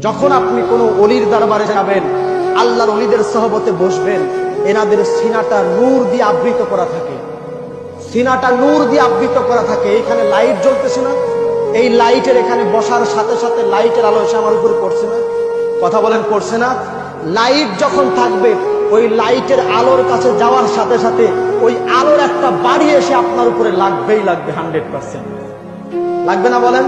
যখন আপনি কোনো অলির দরবারে যাবেন, আল্লাহর অলিদের সহবতে বসবেন, এনাদের সিনাটা নূর দিয়ে আবৃত করা থাকে। সিনাটা নূর দিয়ে আবৃত করা থাকে। এখানে লাইট জ্বলতেছে না। এই লাইটের এখানে বসার সাথে সাথে লাইটের আলো এসে আমার উপরে পড়ছে না। কথা বলেন, পড়ছে না? লাইট যখন থাকবে, ওই লাইটের আলোর কাছে যাওয়ার সাথে সাথে ওই আলোর একটা বাড়ি এসে আপনার উপরে লাগবেই লাগবে, হান্ড্রেড পার্সেন্ট। লাগবে না বলেন?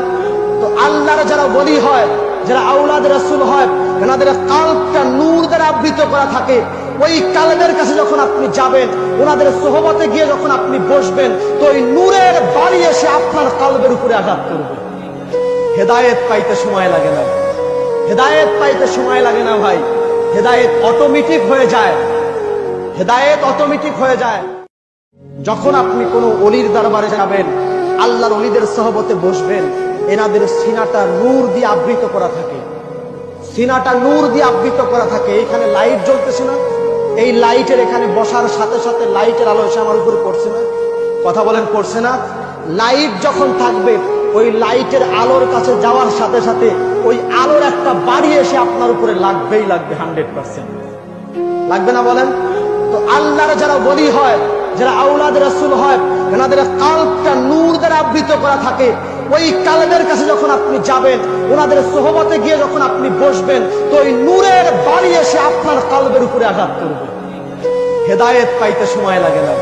তো আল্লাহর যারা বলি হয়, যারা আউলাদ রাসূল হয় এনাদের কাল্পটা নূর দ্বারা আবৃত করা থাকে। ওই কালেদের কাছে যখন আপনি যাবেন, ওনাদের সোহবতে গিয়ে যখন আপনি বসবেন, তো ওই নূরের বাড়ি এসে আপনার কালবের উপরে আঘাত করবে। হেদায়েত পাইতে সময় লাগে না। হেদায়েত পাইতে সময় লাগে না ভাই। হেদায়েত অটোমেটিক হয়ে যায়। হেদায়েত অটোমেটিক হয়ে যায়। যখন আপনি কোনো অলির দরবারে যাবেন আল্লাহর অলিদের সহবতে বসবেন, এনাদের সিনাটা নূর দিয়ে আবৃত করা থাকে। সিনাটা নূর দিয়ে আবৃত করা থাকে। এখানে লাইট জ্বলতেছে না। এই লাইটের এখানে বসার সাথে সাথে লাইটের আলো এসে আমার উপরে পড়ছে না। কথা বলেন, পড়ছে না? লাইট যখন থাকবে, ওই লাইটের আলোর কাছে যাওয়ার সাথে সাথে ওই আলোর একটা বাড়ি এসে আপনার উপরে লাগবেই লাগবে হান্ড্রেড পার্সেন্ট লাগবে না বলেন? তো আল্লাহর যারা বলি হয় যারা আউলাদ রাসূল হয় এনাদের কাল্পটা নূর দ্বারা আবৃত করা থাকে। ওই কালেদের কাছে যখন আপনি যাবেন, ওনাদের সোহবতে গিয়ে যখন আপনি বসবেন, তো ওই নূরের বাড়ি এসে আপনার কালবের উপরে আঘাত করবে। হেদায়েত পাইতে সময় লাগে না।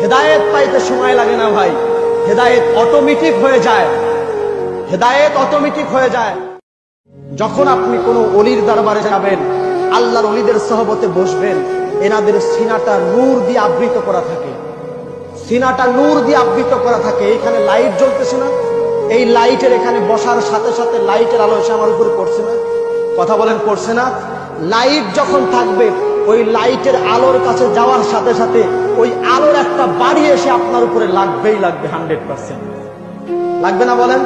হেদায়েত পাইতে সময় লাগে না ভাই। হেদায়েত অটোমেটিক হয়ে যায়। হেদায়েত অটোমেটিক হয়ে যায়। যখন আপনি কোনো অলির দরবারে যাবেন, আল্লাহর অলিদের সহবতে বসবেন এনাদের সিনাটা নূর দিয়ে আবৃত করা থাকে। সিনাটা নূর দিয়ে আবৃত করা থাকে। এখানে লাইট জ্বলতেছে না। এই লাইটের এখানে বসার সাথে সাথে লাইটের আলো এসে আমার উপরে পড়ছে না। কথা বলেন, পড়ছে না? লাইট যখন থাকবে, ওই লাইটের আলোর কাছে যাওয়ার সাথে সাথে ওই আলোর একটা বাড়ি এসে আপনার উপরে লাগবেই লাগবে, হান্ড্রেড পার্সেন্ট। লাগবে না বলেন?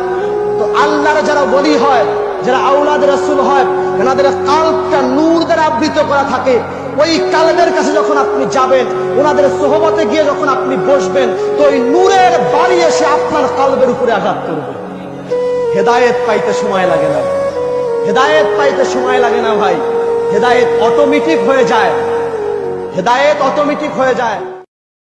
তো আল্লাহর যারা বলি হয়, যারা আউলাদ রাসূল হয়, এনাদের কালটা নূর দ্বারা আবৃত করা থাকে। ওই কালেদের কাছে যখন আপনি যাবেন, ওনাদের সোহবতে গিয়ে যখন আপনি বসবেন, তো ওই নূরের বাড়ি এসে আপনার কালবের উপরে আঘাত করবে। হেদায়েত পাইতে সময় লাগে না। হেদায়েত পাইতে সময় লাগে না ভাই। হেদায়েত অটোমেটিক হয়ে যায়। হেদায়েত অটোমেটিক হয়ে যায়।